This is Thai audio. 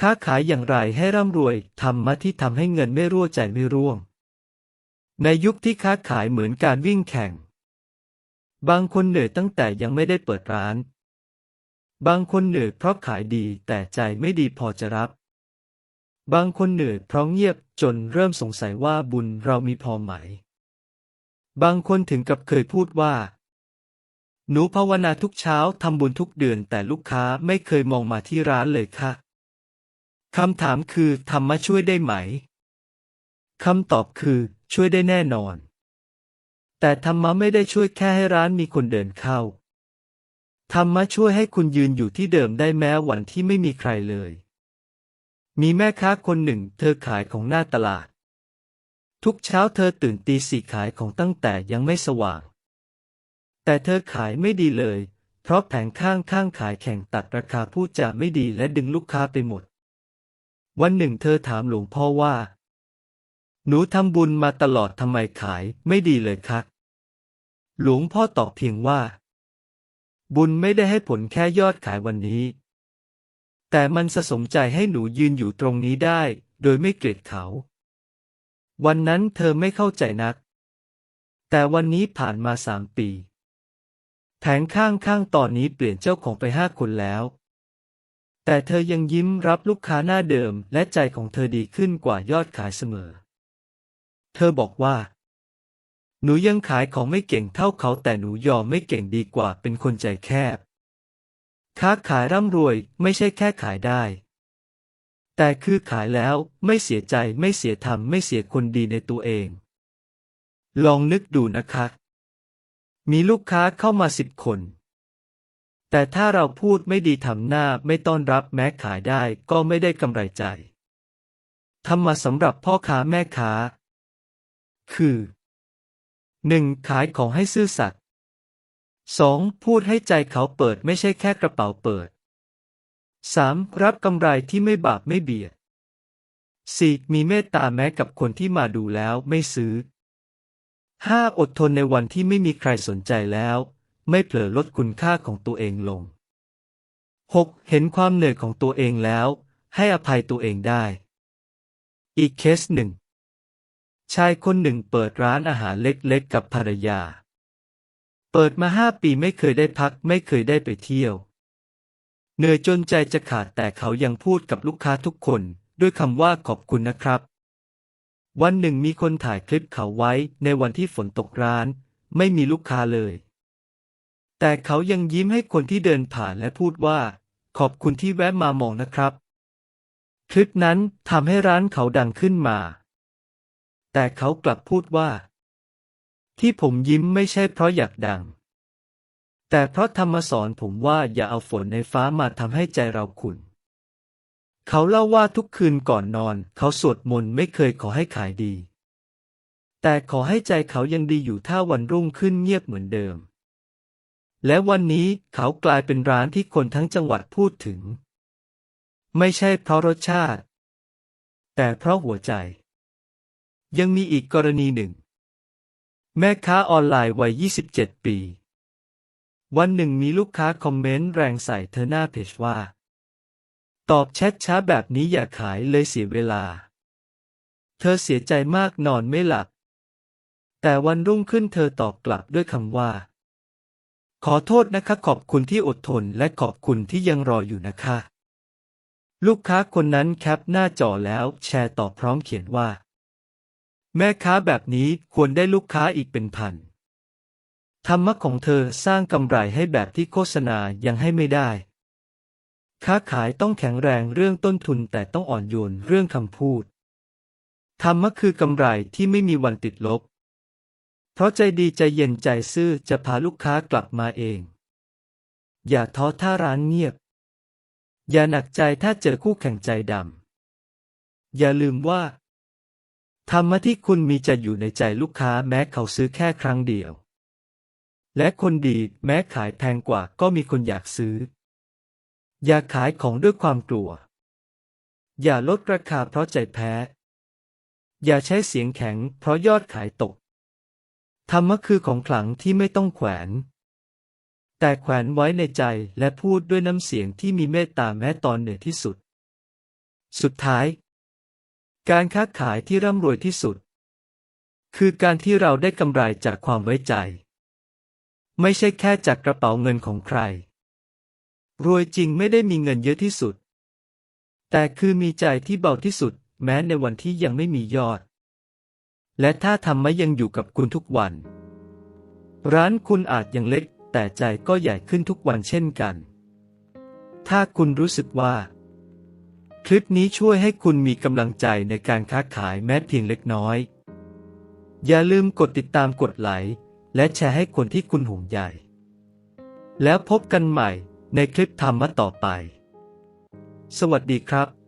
ค้าขายอย่างไรให้ร่ำรวยธรรมะที่ทำให้เงินไม่รั่วใจไม่ร่วง ในยุคที่ค้าขายเหมือนการวิ่งแข่ง บางคนเหนื่อยตั้งแต่ยังไม่ได้เปิดร้าน บางคนเหนื่อยเพราะขายดีแต่ใจไม่ดีพอจะรับบางคนเหนื่อยเพราะเงียบจนเริ่มสงสัยว่าบุญเรามีพอไหม บางคนถึงกับเคยพูดว่า หนูภาวนาทุกเช้าทำบุญทุกเดือนแต่ลูกค้าไม่เคยมองมาที่ร้านเลยค่ะ คำถามคือธรรมะช่วยได้ไหม คำตอบคือช่วยได้แน่นอน แต่ธรรมะไม่ได้ช่วยแค่ให้ร้านมีคนเดินเข้า ธรรมะช่วยให้คุณยืนอยู่ที่เดิมได้แม้วันที่ไม่มีใครเลย มีแม่ค้าคนหนึ่งเธอขายของหน้าตลาด ทุกเช้าเธอตื่นตีสี่ขายของตั้งแต่ยังไม่สว่าง แต่เธอขายไม่ดีเลย เพราะแผงข้างข้างขายแข่งตัดราคาพูดจาไม่ดีและดึงลูกค้าไปหมด วันหนึ่งเธอถามหลวงพ่อว่า หนูทำบุญมาตลอดทำไมขายไม่ดีเลยคะหลวงพ่อตอบเพียงว่า บุญไม่ได้ให้ผลแค่ยอดขายวันนี้ แต่มันสะสมใจให้หนูยืนอยู่ตรงนี้ได้ โดยไม่เกลียดเขา วันนั้นเธอไม่เข้าใจนัก แต่วันนี้ผ่านมาสามปี แผงข้างข้างๆตอนนี้เปลี่ยนเจ้าของไปห้าคนแล้ว แต่เธอยังยิ้มรับลูกค้าหน้าเดิมและใจของเธอดีขึ้นกว่ายอดขายเสมอ เธอบอกว่า หนูยังขายของไม่เก่งเท่าเขาแต่หนูยอมไม่เก่งดีกว่าเป็นคนใจแคบ ค้าขายร่ำรวยไม่ใช่แค่ขายได้ แต่คือขายแล้วไม่เสียใจไม่เสียธรรมไม่เสียคนดีในตัวเอง ลองนึกดูนะคะ มีลูกค้าเข้ามาสิบคน แต่ถ้าเราพูดไม่ดีทำหน้าไม่ต้อนรับแม้ขายได้ก็ไม่ได้กำไรใจทำมาสำหรับพ่อค้าแม่ค้า คือ 1. ขายของให้ซื่อสัตย์ 2. พูดให้ใจเขาเปิดไม่ใช่แค่กระเป๋าเปิด 3. รับกำไรที่ไม่บาปไม่เบียด 4. มีเมตตาแม้กับคนที่มาดูแล้วไม่ซื้อ 5. อดทนในวันที่ไม่มีใครสนใจแล้ว ไม่เผลอลดคุณค่าของตัวเองลง 6. เห็นความเหนื่อยของตัวเองแล้ว ให้อภัยตัวเองได้ อีกเคสหนึ่ง ชายคนหนึ่งเปิดร้านอาหารเล็กๆ กับภรรยา เปิดมาห้าปีไม่เคยได้พักไม่เคยได้ไปเที่ยว เหนื่อยจนใจจะขาดแต่เขายังพูดกับลูกค้าทุกคน ด้วยคำว่าขอบคุณนะครับ วันหนึ่งมีคนถ่ายคลิปเขาไว้ในวันที่ฝนตกร้าน ไม่มีลูกค้าเลย แต่เขายังยิ้มให้คนที่เดินผ่านและพูดว่า ขอบคุณที่แวะมามองนะครับ คลิปนั้นทำให้ร้านเขาดังขึ้นมา แต่เขากลับพูดว่า ที่ผมยิ้มไม่ใช่เพราะอยากดัง แต่เพราะธรรมสอนผมว่าอย่าเอาฝนในฟ้ามาทำให้ใจเราขุ่นเขาเล่าว่าทุกคืนก่อนนอน เขาสวดมนต์ไม่เคยขอให้ขายดี แต่ขอให้ใจเขายังดีอยู่ถ้าวันรุ่งขึ้นเงียบเหมือนเดิม และวันนี้เขากลายเป็นร้านที่คนทั้งจังหวัดพูดถึง ไม่ใช่เพราะรสชาติ แต่เพราะหัวใจ ยังมีอีกกรณีหนึ่ง แม่ค้าออนไลน์วัย 27 ปี วันหนึ่งมีลูกค้าคอมเมนต์แรงใส่เธอหน้าเพจว่า ตอบแชทช้าแบบนี้อย่าขายเลยเสียเวลา เธอเสียใจมากนอนไม่หลับ แต่วันรุ่งขึ้นเธอตอบกลับด้วยคำว่า ขอโทษนะคะขอบคุณที่อดทนและขอบคุณที่ยังรออยู่นะคะ ลูกค้าคนนั้นแคปหน้าจอแล้วแชร์ต่อพร้อมเขียนว่า แม่ค้าแบบนี้ควรได้ลูกค้าอีกเป็นพัน ธรรมะของเธอสร้างกำไรให้แบบที่โฆษณายังให้ไม่ได้ ค้าขายต้องแข็งแรงเรื่องต้นทุนแต่ต้องอ่อนโยนเรื่องคำพูด ธรรมะคือกำไรที่ไม่มีวันติดลบ เพราะใจดีใจเย็นใจซื่อจะพาลูกค้ากลับมาเอง อย่าท้อถ้าร้านเงียบ อย่าหนักใจถ้าเจอคู่แข่งใจดำ อย่าลืมว่าธรรมะที่คุณมีจะอยู่ในใจลูกค้าแม้เขาซื้อแค่ครั้งเดียว และคนดีแม้ขายแพงกว่าก็มีคนอยากซื้อ อย่าขายของด้วยความกลัว อย่าลดราคาเพราะใจแพ้ อย่าใช้เสียงแข็งเพราะยอดขายตก ธรรมะคือของขลังที่ไม่ต้องแขวน แต่แขวนไว้ในใจและพูดด้วยน้ำเสียงที่มีเมตตาแม้ตอนเหนื่อยที่สุด สุดท้าย การค้าขายที่ร่ำรวยที่สุด คือการที่เราได้กำไรจากความไว้ใจ ไม่ใช่แค่จากกระเป๋าเงินของใคร รวยจริงไม่ได้มีเงินเยอะที่สุด แต่คือมีใจที่เบาที่สุด แม้ในวันที่ยังไม่มียอด และถ้าธรรมะยังอยู่กับคุณทุกวัน ร้านคุณอาจยังเล็ก แต่ใจก็ใหญ่ขึ้นทุกวันเช่นกัน ถ้าคุณรู้สึกว่า คลิปนี้ช่วยให้คุณมีกำลังใจในการค้าขายแม้เพียงเล็กน้อย อย่าลืมกดติดตามกดไลค์และแชร์ให้คนที่คุณห่วงใยแล้วพบกันใหม่ในคลิปธรรมะต่อไป สวัสดีครับ